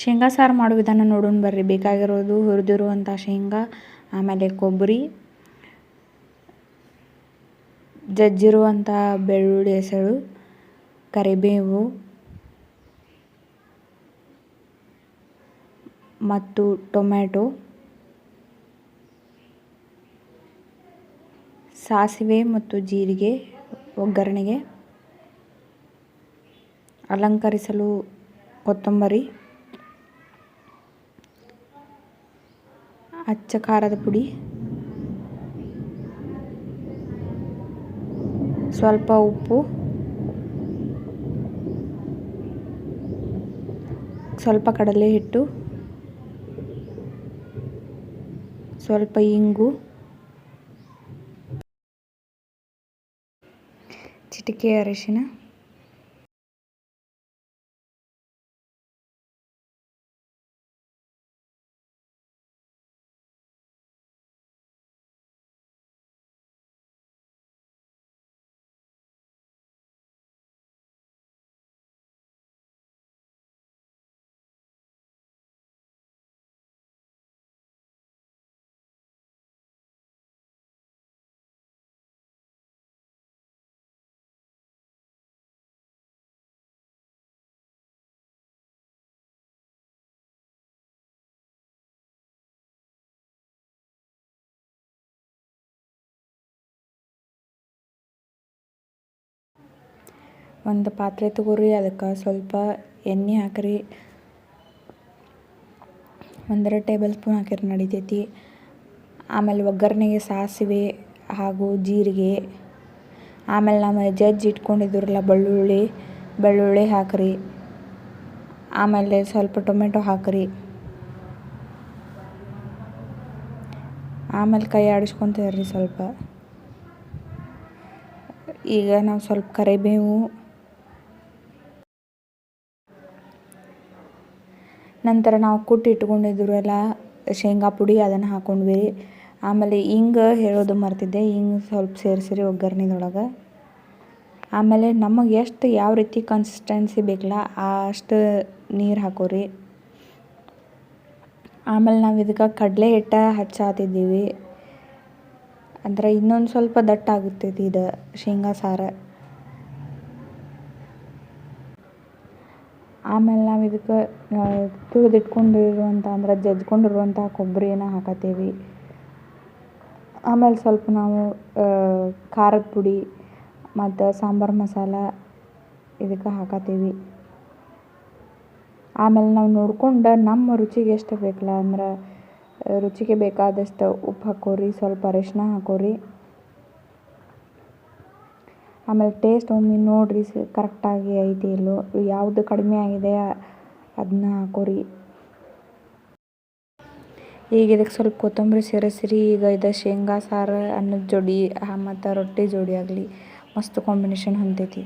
ಶೇಂಗಾ ಸಾರು ಮಾಡೋ ವಿಧಾನ ನೋಡೋಣ ಬರ್ರಿ. ಬೇಕಾಗಿರೋದು ಹುರಿದಿರುವಂಥ ಶೇಂಗಾ, ಆಮೇಲೆ ಕೊಬ್ಬರಿ ಜಜ್ಜಿರುವಂಥ ಬೆಳ್ಳುಳ್ಳಿ ಹೆಸರು, ಕರಿಬೇವು ಮತ್ತು ಟೊಮ್ಯಾಟೊ, ಸಾಸಿವೆ ಮತ್ತು ಜೀರಿಗೆ ಒಗ್ಗರಣೆಗೆ ಅಲಂಕರಿಸಲು ಕೊತ್ತಂಬರಿ ಅಚ್ಚ ಖಾರದ ಪುಡಿ. ಸ್ವಲ್ಪ ಉಪ್ಪು. ಸ್ವಲ್ಪ ಕಡಲೆ ಹಿಟ್ಟು. ಸ್ವಲ್ಪ ಇಂಗು. ಚಿಟಿಕೆ ಅರಿಶಿನ. ಒಂದು ಪಾತ್ರೆ ತಗೋರಿ, ಅದಕ್ಕೆ ಸ್ವಲ್ಪ ಎಣ್ಣೆ ಹಾಕ್ರಿ. ಒಂದೆರಡು ಟೇಬಲ್ ಸ್ಪೂನ್ ಹಾಕಿರಿ ನಡಿತೈತಿ. ಆಮೇಲೆ ಒಗ್ಗರಣೆಗೆ ಸಾಸಿವೆ ಹಾಗೂ ಜೀರಿಗೆ. ಆಮೇಲೆ ನಮ್ಮ ಜಜ್ಜಿ ಇಟ್ಕೊಂಡಿದ್ರಲ್ಲ ಬೆಳ್ಳುಳ್ಳಿ ಬೆಳ್ಳುಳ್ಳಿ ಹಾಕ್ರಿ. ಆಮೇಲೆ ಸ್ವಲ್ಪ ಟೊಮೆಟೊ ಹಾಕ್ರಿ. ಆಮೇಲೆ ಕೈ ಆಡಿಸ್ಕೊತ ಸ್ವಲ್ಪ. ಈಗ ನಾವು ಸ್ವಲ್ಪ ಕರಿಬೇವು ನಂತರ ನಾವು ಕುಟ್ಟಿ ಇಟ್ಕೊಂಡಿದ್ರಲ್ಲ ಶೇಂಗಾ ಪುಡಿ ಅದನ್ನು ಹಾಕೊಂಡ್ವಿ. ಆಮೇಲೆ ಹಿಂಗೆ ಹೇಳೋದು ಮರ್ತಿದ್ದೆ, ಹಿಂಗೆ ಸ್ವಲ್ಪ ಸೇರಿಸಿರಿ ಒಗ್ಗರ್ಣೆದೊಳಗೆ. ಆಮೇಲೆ ನಮಗೆ ಎಷ್ಟು ಯಾವ ರೀತಿ ಕನ್ಸಿಸ್ಟೆನ್ಸಿ ಬೇಕಲ್ಲ ಅಷ್ಟು ನೀರು ಹಾಕೋರಿ. ಆಮೇಲೆ ನಾವು ಇದಕ್ಕೆ ಕಡಲೆ ಹಿಟ್ಟು ಹಚ್ಚಾತಿದ್ದೀವಿ ಅಂದ್ರೆ ಇನ್ನೊಂದು ಸ್ವಲ್ಪ ದಟ್ಟ ಆಗುತ್ತೈತಿ ಇದು ಶೇಂಗಾ ಸಾರು. ಆಮೇಲೆ ನಾವು ಇದಕ್ಕೆ ತುರಿದಿಟ್ಕೊಂಡಿರುವಂಥ ಅಂದ್ರೆ ಜಜ್ಕೊಂಡಿರುವಂಥ ಕೊಬ್ಬರಿನ ಹಾಕತ್ತೀವಿ. ಆಮೇಲೆ ಸ್ವಲ್ಪ ನಾವು ಖಾರದ ಪುಡಿ ಮತ್ತು ಸಾಂಬಾರು ಮಸಾಲ ಇದಕ್ಕೆ ಹಾಕತ್ತೀವಿ. ಆಮೇಲೆ ನಾವು ನೋಡ್ಕೊಂಡು ನಮ್ಮ ರುಚಿಗೆ ಎಷ್ಟು ಬೇಕಲ್ಲ ಅಂದ್ರೆ, ರುಚಿಗೆ ಬೇಕಾದಷ್ಟು ಉಪ್ಪು ಹಾಕೋರಿ, ಸ್ವಲ್ಪ ಅರಿಶಿನ ಹಾಕೋರಿ. ಆಮೇಲೆ ಟೇಸ್ಟ್ ಒಮ್ಮೆ ನೋಡಿರಿ ಕರೆಕ್ಟಾಗಿ ಐತಿ ಇಲ್ಲೋ, ಯಾವುದು ಕಡಿಮೆ ಆಗಿದೆ ಅದನ್ನ ಹಾಕೋರಿ. ಈಗ ಇದಕ್ಕೆ ಸ್ವಲ್ಪ ಕೊತ್ತಂಬರಿ ಸೇರಿಸ್ರಿ ಈಗ ಇದು ಶೇಂಗಾ ಸಾರು ಅನ್ನದ ಜೋಡಿ ಮತ್ತು ರೊಟ್ಟಿ ಜೋಡಿ ಆಗಲಿ, ಮಸ್ತ್ ಕಾಂಬಿನೇಷನ್ ಹೊಂದೈತಿ